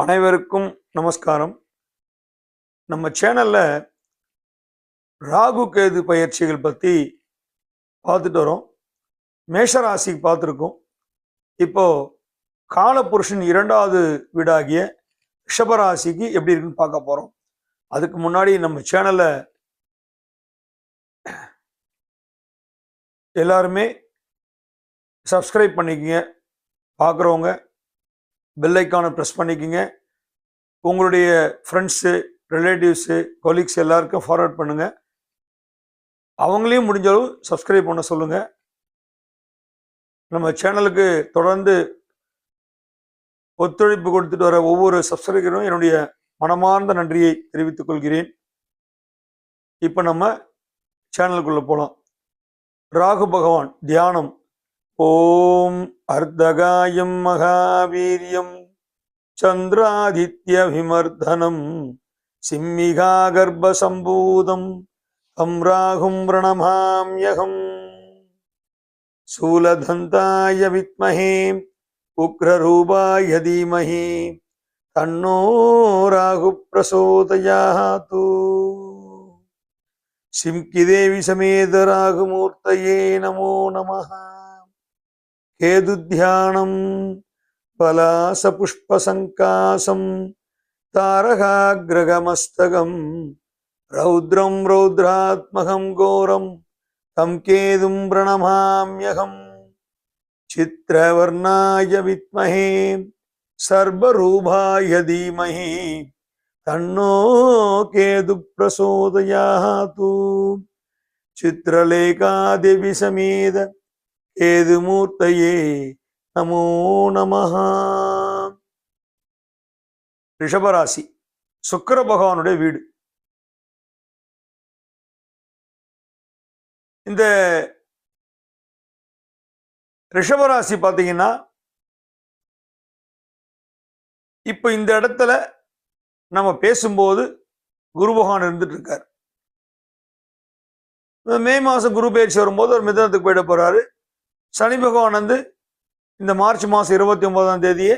அனைவருக்கும் நமஸ்காரம். நம்ம சேனல்ல ராகு கேது பயிற்சிகள் பற்றி பார்த்துட்டு வரோம். மேஷராசிக்கு பார்த்துருக்கோம். இப்போ காலபுருஷன் இரண்டாவது வீடாகிய ரிஷபராசிக்கு எப்படி இருக்குன்னு பார்க்க போகிறோம் அதுக்கு முன்னாடி நம்ம சேனலை எல்லாருமே சப்ஸ்கிரைப் பண்ணிக்கங்க. பார்க்குறவங்க பெல் ப்ரெஸ் பண்ணிக்கிங்க. உங்களுடைய ஃப்ரெண்ட்ஸு ரிலேட்டிவ்ஸு கொலீக்ஸ் எல்லாருக்கும் ஃபார்வர்ட் பண்ணுங்கள் அவங்களையும் முடிஞ்ச அளவு சப்ஸ்கிரைப் பண்ண சொல்லுங்கள் நம்ம சேனலுக்கு தொடர்ந்து ஒத்துழைப்பு கொடுத்துட்டு வர ஒவ்வொரு சப்ஸ்கிரைபரும் என்னுடைய மனமார்ந்த நன்றியை தெரிவித்துக் கொள்கிறேன். இப்போ நம்ம சேனலுக்குள்ளே போகலாம் ராகு பகவான் தியானம் ஓம் அர்த்தகாயம் மகாவீரியம் சந்திராதித்யவிமர்தனம் சிம்மிகா கர்ப்பசம்பூதம் தம் ராகும் பிரணமாம்யகம். சூலதந்தாய வித்மஹே உக்ரரூபாய தீமஹி தன்னோ ராகு பிரசோதயாத்து. சிம்கிதேவி சமேத ராகுமூர்த்தையே நமோ நமஹா. கேதுத்தியானம் பலாசபுஷ்பசங்காசம் தாரகாகிரகமஸ்தகம் ரௌத்ரம் ரௌத்ராத்மகம் கோரம் தம் கேதும் பிரணமாம்யகம் சித்திரவர்ணாய வித்மஹே சர்வரூபாய தீமஹி தன்னோ கேது பிரசோதயாத்து ஏது மூர்த்தையே நமோ நமஹா ரிஷபராசி சுக்கர பகவானுடைய வீடு இந்த ரிஷபராசி பார்த்தீங்கன்னா இப்போ இந்த இடத்துல நம்ம பேசும்போது குரு பகவான் இருந்துட்டு இருக்கார் மே மாதம் குரு பயிற்சி வரும்போது அவர் மிதனத்துக்கு போயிட போறாரு. சனி பகவான் வந்து இந்த மார்ச் மாதம் இருபத்தி ஒன்பதாம் தேதியே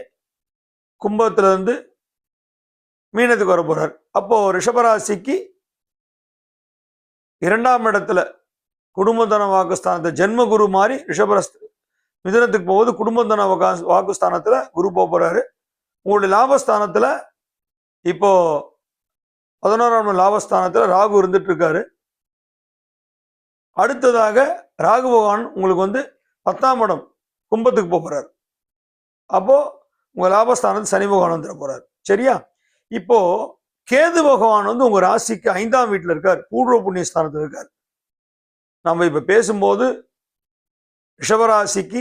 கும்பத்தில் இருந்து மீனத்துக்கு வர போகிறார் அப்போது ரிஷபராசிக்கு இரண்டாம் இடத்துல குடும்பத்தன வாக்குஸ்தானத்தை ஜென்ம குரு மாதிரி ரிஷபரஸ் மிதனத்துக்கு போகுது குடும்பத்தன வாக்கா வாக்குஸ்தானத்தில் குரு போக போகிறாரு உங்களுடைய லாபஸ்தானத்தில் இப்போ பதினோராம் லாபஸ்தானத்தில் ராகு இருந்துட்டு இருக்காரு. அடுத்ததாக ராகு பகவான் உங்களுக்கு வந்து பத்தாம் இடம் கும்பத்துக்கு போக போறாரு அப்போ லாபஸ்தானத்து சனி பகவான் வந்துட போறாரு. சரியா? இப்போ கேது பகவான் வந்து உங்கள் ராசிக்கு ஐந்தாம் வீட்டில் இருக்கார். பூர்வ புண்ணிய ஸ்தானத்தில் இருக்கார். நம்ம இப்போ பேசும்போது ரிஷபராசிக்கு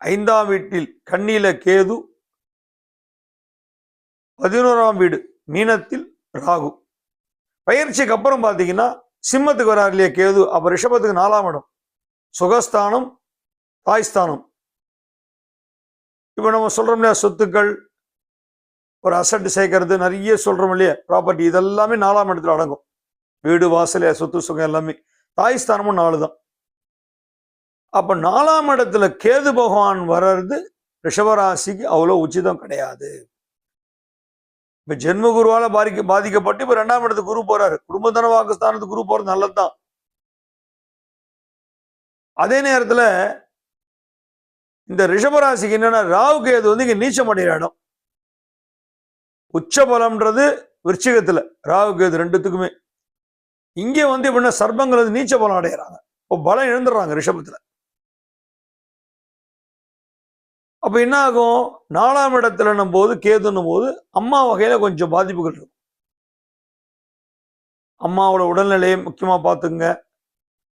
ஐந்தாம் வீட்டில் கண்ணில கேது பதினோராம் வீடு மீனத்தில் ராகு. பயிற்சிக்கு அப்புறம் பார்த்தீங்கன்னா சிம்மத்துக்கு வரார் இல்லையா கேது. அப்போ ரிஷபத்துக்கு நாலாம் இடம். சுகஸ்தானம் தாய்ஸ்தானம் இப்போ நம்ம சொல்கிறோம் இல்லையா சொத்துக்கள் ஒரு அசட் சேர்க்கறது நிறைய சொல்றோம் இல்லையா ப்ராப்பர்ட்டி இதெல்லாமே நாலாம் இடத்துல அடங்கும். வீடு வாசல் சொத்து சுகம் எல்லாமே. தாய்ஸ்தானமும் நாலு தான் அப்ப நாலாம் இடத்துல கேது பகவான் வர்றது ரிஷபராசிக்கு அவ்வளோ உச்சிதம் கிடையாது. இப்போ ஜென்ம குருவால பாதிக்க பாதிக்கப்பட்டு இப்ப ரெண்டாம் இடத்துக்கு குரு போறாரு. குடும்பத்தன வாக்குஸ்தானத்துக்கு குரு போறது நல்லதுதான். அதே நேரத்துல இந்த ரிஷபராசிக்கு என்னன்னா ராகு கேது வந்து இங்க நீச்சம் அடைகிற இடம். உச்ச பலம்ன்றது விருச்சிகத்துல ராகு கேது ரெண்டுத்துக்குமே. இங்கே வந்து எப்படின்னா சர்பங்கிறது வந்து நீச்ச பலம் அடைகிறாங்க இப்போ பலம் இழந்துடுறாங்க ரிஷபத்துல. அப்ப என்ன ஆகும் நாலாம் இடத்துல போது கேதுன்னும் போது அம்மா வகையில கொஞ்சம் பாதிப்புகள் இருக்கும். அம்மாவோட உடல்நிலையை முக்கியமா பார்த்துங்க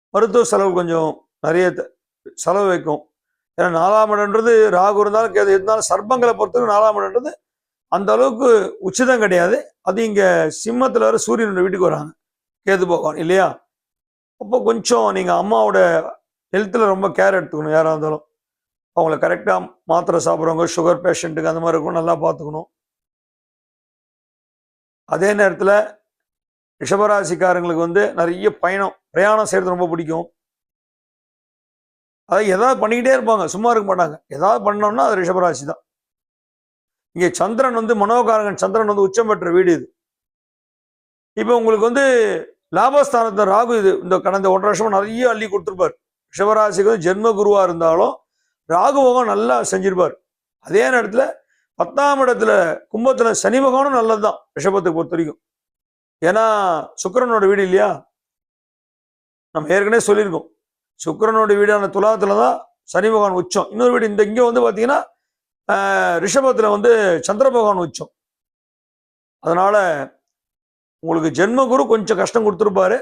மருத்துவ செலவு கொஞ்சம் நிறைய த- செலவு வைக்கும். ஏன்னா நாலாம் இடம்ன்றது ராகு இருந்தாலும் கேது இருந்தாலும் சர்ப்பங்களை பொறுத்தவரைக்கும் நாலாம் இடம்ன்றது அந்த அளவுக்கு உச்சிதம் கிடையாது. அது இங்கே சிம்மத்தில் வர சூரியனோட வீட்டுக்கு வராங்க. கேது பகவான் இல்லையா? அப்போ கொஞ்சம் நீங்கள் அம்மாவோட ஹெல்த்தில் ரொம்ப கேர் எடுத்துக்கணும் யாராக இருந்தாலும். அவங்கள கரெக்டாக மாத்திரை சாப்பிட்றவங்க சுகர் பேஷண்ட்டுக்கு அந்த மாதிரி இருக்கும் நல்லா பார்த்துக்கணும். அதே நேரத்தில் ரிஷபராசிக்காரங்களுக்கு வந்து நிறைய பயணம் பிரயாணம் செய்கிறது ரொம்ப பிடிக்கும். அதை ஏதாவது பண்ணிக்கிட்டே இருப்பாங்க சும்மா இருக்க மாட்டாங்க. ஏதாவது பண்ணோம்னா அது ரிஷபராசி தான். இங்கே சந்திரன் வந்து மனோகாரகன் சந்திரன் வந்து உச்சம் பெற்ற வீடு இது. இப்போ உங்களுக்கு வந்து லாபஸ்தானத்தை ராகு இது. இந்த கடந்த ஒன்றரை வருஷமா நிறைய அள்ளி கொடுத்துருப்பார். ரிஷபராசிக்கு வந்து ஜென்ம குருவாக இருந்தாலும் ராகு பகவான் நல்லா செஞ்சிருப்பார். அதே நேரத்தில் பத்தாம் இடத்துல கும்பத்தில் சனி பகவானும் நல்லதுதான் ரிஷபத்துக்கு பொறுத்த வரைக்கும். ஏன்னா சுக்கரனோட வீடு இல்லையா? நம்ம ஏற்கனவே சொல்லியிருக்கோம். சுக்கிரனோட வீடான துலாத்துல தான் சனி பகவான் உச்சம். இன்னொரு வீடு இந்த இங்கே வந்து பார்த்தீங்கன்னா ரிஷபத்தில் வந்து சந்திர பகவான் உச்சம். அதனால் உங்களுக்கு ஜென்ம குரு கொஞ்சம் கஷ்டம் கொடுத்துருப்பாரு.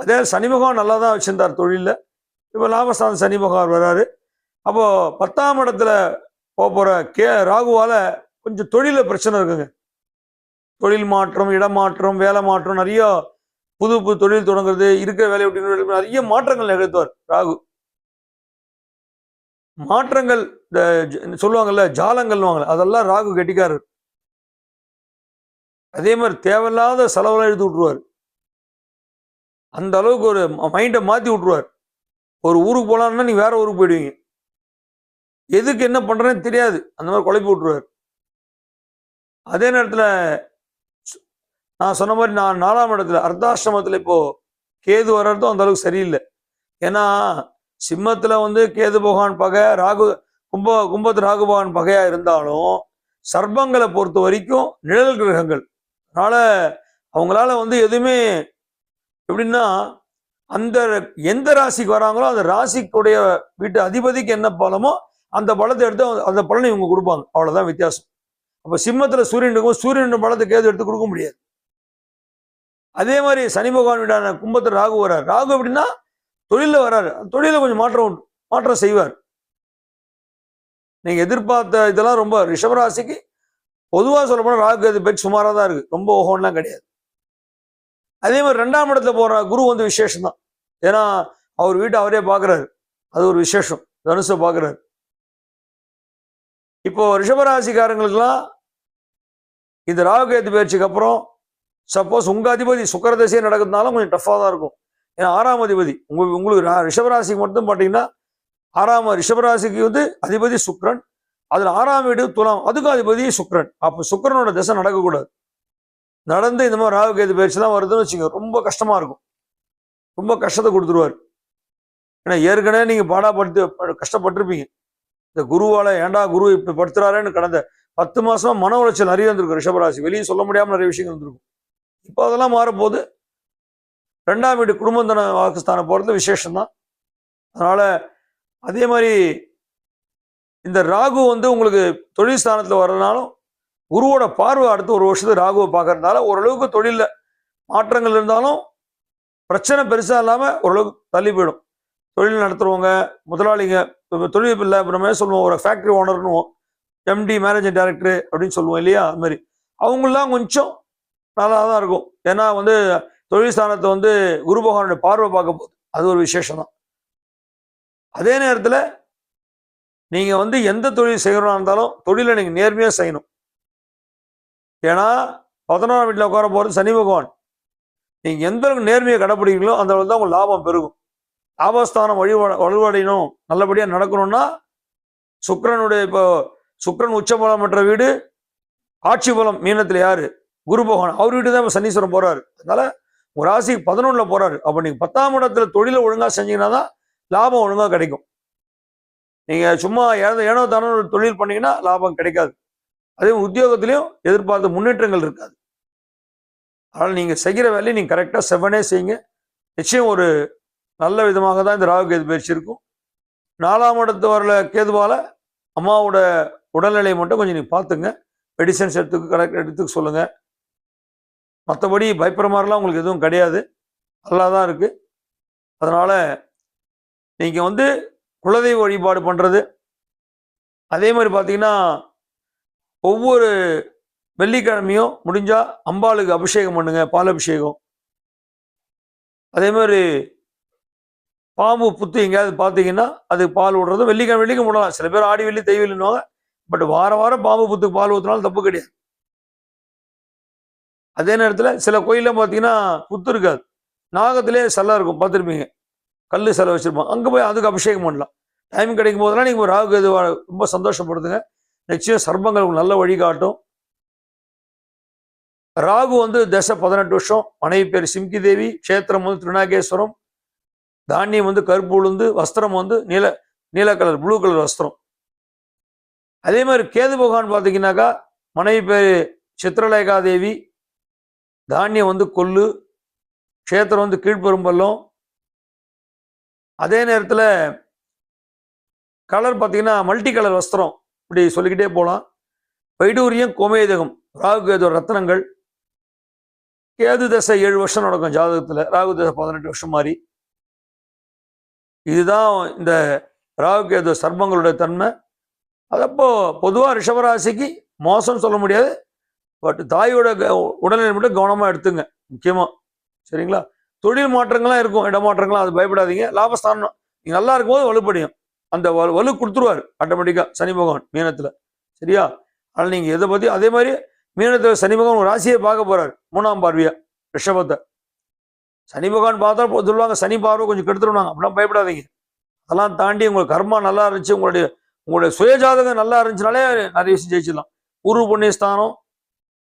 அதே சனி பகவான் நல்லா தான் வச்சுருந்தார் தொழிலில். இப்போ லாபஸ்தானம் சனி பகவான் வர்றாரு அப்போது பத்தாம் இடத்துல போக போகிற கே ராகுவால் கொஞ்சம் தொழிலில் பிரச்சனை இருக்குங்க. தொழில் மாற்றம் இடமாற்றம் வேலை மாற்றம் நிறைய புது புது தொழில் தொடங்குறது இருக்கிற வேலை அப்படின்னு நிறைய மாற்றங்கள் நிகழ்த்துவார் ராகு. மாற்றங்கள் இந்த சொல்லுவாங்கல்ல ஜாலங்கள்வாங்கல்ல அதெல்லாம் ராகு கெட்டிக்காரர். அதே மாதிரி தேவையில்லாத செலவெல்லாம் எடுத்து விட்டுருவார். அந்த அளவுக்கு ஒரு மைண்டை மாத்தி விட்டுருவார். ஒரு ஊருக்கு போலாம்னா நீ வேற ஊருக்கு போயிடுவீங்க. எதுக்கு என்ன பண்றேன்னு தெரியாது. அந்த மாதிரி குழப்பி விட்டுருவார். அதே நேரத்துல நான் சொன்ன மாதிரி நான் நாலாம் இடத்துல அர்த்தாசிரமத்தில் இப்போ கேது வர்றதும் அந்த அளவுக்கு சரியில்லை. ஏன்னா சிம்மத்தில் வந்து கேது பகவான் பகை ராகு கும்ப கும்பத்து ராகு பகவான் பகையா இருந்தாலும் சர்ப்பங்களை பொறுத்த வரைக்கும் நிழல் கிரகங்கள். அதனால அவங்களால வந்து எதுவுமே எப்படின்னா அந்த எந்த ராசிக்கு வராங்களோ அந்த ராசிக்குடைய வீட்டு அதிபதிக்கு என்ன பலமோ அந்த பலத்தை எடுத்து அந்த- பலனை இவங்க கொடுப்பாங்க. அவ்வளோதான் வித்தியாசம். அப்போ சிம்மத்தில் சூரியன் இருக்கும் சூரியன் பலத்தை கேது எடுத்து கொடுக்க முடியாது. அதே மாதிரி சனி பகவான் வீடான கும்பத்தில் ராகு வர்றார் ராகு எப்படின்னா தொழில வர்றாரு தொழில கொஞ்சம் மாற்றம் மாற்றம் செய்வார். நீங்க எதிர்பார்த்த இதெல்லாம் ரொம்ப ரிஷபராசிக்கு பொதுவாக சொல்ல ராகு கேது பெட் சுமாரா தான் இருக்கு. ரொம்ப ஓஹோன்லாம் கிடையாது. அதே மாதிரி ரெண்டாம் இடத்துல போற குரு வந்து விசேஷம் தான் ஏன்னா அவர் வீட்டை அவரே பார்க்குறாரு அது ஒரு விசேஷம். தனுசை பார்க்குறாரு இப்போ ரிஷபராசிக்காரங்களுக்கெல்லாம் இந்த ராகுகேது பயிற்சிக்கு அப்புறம் சப்போஸ் உங்க அதிபதி சுக்கர திசையே நடக்கிறதுனால கொஞ்சம் டஃப்பாக தான் இருக்கும். ஏன்னா ஆறாம் அதிபதி உங்கள் உங்களுக்கு ரா- ரிஷபராசிக்கு மட்டும் பார்த்தீங்கன்னா ஆறாம் ரிஷபராசிக்கு வந்து அதிபதி சுக்ரன் அதில் ஆறாம் வீடு துலாம் அதுக்கும் அதிபதி சுக்ரன் அப்போ சுக்கிரனோட திசை நடக்கக்கூடாது. நடந்து இந்த மாதிரி ராகு கேது பயிற்சிலாம் வருதுன்னு வச்சுங்க ரொம்ப கஷ்டமா இருக்கும். ரொம்ப கஷ்டத்தை கொடுத்துருவார். ஏன்னா ஏற்கனவே நீங்க பாடாப்படுத்தி கஷ்டப்பட்டிருப்பீங்க. இந்த குருவால ஏன்டா குரு இப்ப படுத்துறாருன்னு கடந்த பத்து மாசமா மன உளைச்சல் நிறைய இருந்திருக்கும் ரிஷபராசி. வெளியே சொல்ல முடியாமல் நிறைய விஷயங்கள் இருந்திருக்கும் இப்போ அதெல்லாம் மாறப்போகுது ரெண்டாம் வீடு குடும்பந்தன வாக்குஸ்தானம் போகிறது விசேஷம்தான். அதனால் அதே மாதிரி இந்த ராகு வந்து உங்களுக்கு தொழில் ஸ்தானத்தில் வர்றதுனாலும் குருவோட பார்வை அடுத்து ஒரு வருஷத்துக்கு ராகுவை பார்க்கறதுனால ஓரளவுக்கு தொழிலில் மாற்றங்கள் இருந்தாலும் பிரச்சனை பெருசாக இல்லாமல் ஓரளவுக்கு தள்ளி போயிடும். தொழில் நடத்துகிறவங்க முதலாளிங்க இப்போ தொழில் இல்லை நம்ம சொல்லுவோம்? ஒரு ஃபேக்ட்ரி ஓனர்னுவோம் எம்டி மேனேஜிங் டைரக்டர் அப்படின்னு சொல்லுவோம் இல்லையா? அது மாதிரி. அவங்களாம் கொஞ்சம் நல்லா தான் இருக்கும். ஏன்னா வந்து தொழில் ஸ்தானத்தை வந்து குரு பகவானுடைய பார்வை பார்க்க போகுது. அது ஒரு விசேஷம் தான் அதே நேரத்தில் நீங்கள் வந்து எந்த தொழில் செய்யறதா இருந்தாலும் தொழிலை நீங்கள் நேர்மையாக செய்யணும். ஏன்னா பதினோராம் வீட்டில் உட்கார போகிறது சனி பகவான். நீங்கள் எந்த அளவுக்கு நேர்மையை கடைப்பிடிக்கிறீங்களோ அந்த அளவுக்கு தான் உங்கள் லாபம் பெருகும். லாபஸ்தானம் வழி வலுவடையணும். நல்லபடியாக நடக்கணும்னா சுக்கரனுடைய இப்போ சுக்கரன் உச்சபலம் பெற்ற வீடு ஆட்சி பலம் மீனத்தில் யாரு? குரு பகவான் அவர்கிட்ட தான் சனீஸ்வரன் போறாரு. அதனால உங்க ராசிக்கு பதினொன்றுல போறாரு. அப்ப நீங்க பத்தாம் இடத்துல தொழிலை ஒழுங்கா செஞ்சீங்கன்னா தான் லாபம் ஒழுங்கா கிடைக்கும். நீங்க சும்மா ஏதோ ஏனோ தானோ ஒரு தொழில் பண்ணீங்கன்னா லாபம் கிடைக்காது. அதே உத்தியோகத்திலையும் எதிர்பார்த்த முன்னேற்றங்கள் இருக்காது. அதனால நீங்க செய்கிற வேலையை நீங்க கரெக்டா செவனே செய்யுங்க. நிச்சயம் ஒரு நல்ல விதமாக தான் இந்த ராகு கேது பயிற்சி இருக்கும். நாலாம் இடத்து வரல கேதுவால அம்மாவோட உடல்நிலையை மட்டும் கொஞ்சம் நீங்க பார்த்துங்க. மெடிசன்ஸ் எடுத்துக்க கரெக்ட் எடுத்துக்க சொல்லுங்க. மற்றபடி பயப்படுற மாதிரிலாம் உங்களுக்கு எதுவும் கிடையாது. நல்லா தான் இருக்குது அதனால் நீங்கள் வந்து குலதெய்வ வழிபாடு பண்ணுறது அதே மாதிரி பார்த்தீங்கன்னா ஒவ்வொரு வெள்ளிக்கிழமையும் முடிஞ்சால் அம்பாளுக்கு அபிஷேகம் பண்ணுங்க பால் அபிஷேகம் அதே மாதிரி பாம்பு புத்து எங்கேயாவது பார்த்தீங்கன்னா அது பால் விடுறது வெள்ளிக்கிழமை வெள்ளிக்கிழமை விடலாம் சில பேர் ஆடி வெள்ளி தெய்வ பட் வார வாரம் பாம்பு புத்துக்கு பால் ஊற்றினாலும் தப்பு கிடையாது. அதே நேரத்தில் சில கோயிலில் பார்த்தீங்கன்னா புத்து இருக்காது. நாகத்திலே சிலை இருக்கும் பார்த்துருப்பீங்க கல் சிலை வச்சிருப்பாங்க அங்கே போய் அதுக்கு அபிஷேகம் பண்ணலாம். டைம் கிடைக்கும் போதெல்லாம் நீங்கள் ராகு இது ரொம்ப சந்தோஷப்படுத்துங்க. நிச்சயம் சர்ப்பங்கள் உங்களுக்கு நல்ல வழிகாட்டும் ராகு வந்து தசை பதினெட்டு வருஷம். மனைவி பேர் சிம்கி தேவி க்ஷேத்திரம் வந்து திருநாகேஸ்வரம். தானியம் வந்து கருப்பு உளுந்து வஸ்திரம் வந்து நீல நீல கலர் ப்ளூ கலர் வஸ்திரம். அதே மாதிரி கேது பகவான் பார்த்தீங்கன்னாக்கா மனைவி பேர் சித்திரலேகா தேவி தானியம் வந்து கொல்லு க்ஷேத்திரம் வந்து கீழ்பெரும்பள்ளம். அதே நேரத்தில் கலர் பார்த்தீங்கன்னா மல்டி கலர் வஸ்திரம் இப்படி சொல்லிக்கிட்டே போகலாம் வைடூரியம் கோமேதகம் ராகு கேது ரத்னங்கள் கேது தசை ஏழு வருஷம் நடக்கும் ஜாதகத்தில் ராகு தசை பதினெட்டு வருஷம் மாதிரி இதுதான் இந்த ராகு கேது சர்மங்களுடைய தன்மை. அதப்போ பொதுவாக ரிஷபராசிக்கு மோசம் சொல்ல முடியாது. பட் தாயோட க- உடல்நிலை மட்டும் கவனமாக எடுத்துங்க. முக்கியமாக சரிங்களா? தொழில் மாற்றங்கள்லாம் இருக்கும் இடமாற்றங்கள்லாம் அது பயப்படாதீங்க. லாபஸ்தானம் நீங்கள் நல்லா இருக்கும்போது வலுப்படியும். அந்த வலு வலு கொடுத்துருவார் ஆட்டோமேட்டிக்காக சனி பகவான் மீனத்தில். சரியா? அதனால் நீங்கள் எதை பற்றி அதே மாதிரி மீனத்தில் சனி பகவான் ஒரு ராசியை பார்க்க போகிறார் மூணாம் பார்வையா ரிஷபத்தை. சனி பகவான் பார்த்தா சொல்லுவாங்க சனி பார்வை கொஞ்சம் கெடுத்துருவாங்க அப்படிலாம் பயப்படாதீங்க. அதெல்லாம் தாண்டி உங்களுக்கு கர்மா நல்லா இருந்துச்சு உங்களுடைய உங்களுடைய சுயஜாதகம் நல்லா இருந்துச்சுனாலே நிறைய விஷயம் ஜெயிச்சிடலாம். பூர்வ புண்ணியஸ்தானம்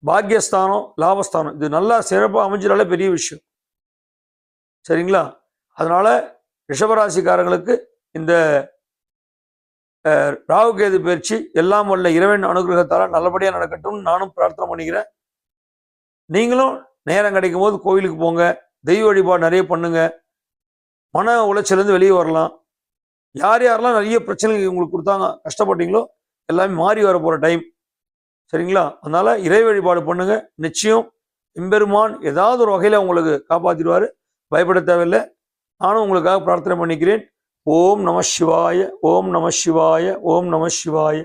பாக்கியஸ்தானம் லாபஸ்தானம் இது நல்லா சிறப்பாக அமைஞ்சினாலே பெரிய விஷயம். சரிங்களா? அதனால ரிஷபராசிக்காரங்களுக்கு இந்த ராகுகேது கேது பயிற்சி எல்லாம் வல்ல இறைவன் அனுகிரகத்தால் நல்லபடியாக நடக்கட்டும்னு நானும் பிரார்த்தனை பண்ணிக்கிறேன். நீங்களும் நேரம் கிடைக்கும் போது கோயிலுக்கு போங்க. தெய்வ வழிபாடு நிறைய பண்ணுங்க. மன உளைச்சலேருந்து வெளியே வரலாம். யார் யாரெல்லாம் நிறைய பிரச்சனைகள் உங்களுக்கு கொடுத்தாங்க கஷ்டப்பட்டீங்களோ எல்லாமே மாறி வர போகிற டைம் சரிங்களா? அதனால இறை வழிபாடு பண்ணுங்க. நிச்சயம் எம்பெருமான் ஏதாவது ஒரு வகையில் உங்களுக்கு காப்பாற்றிடுவார் பயப்பட தேவையில்லை. நானும் உங்களுக்காக பிரார்த்தனை பண்ணிக்கிறேன். ஓம் நம சிவாய ஓம் நம சிவாய ஓம் நம சிவாய.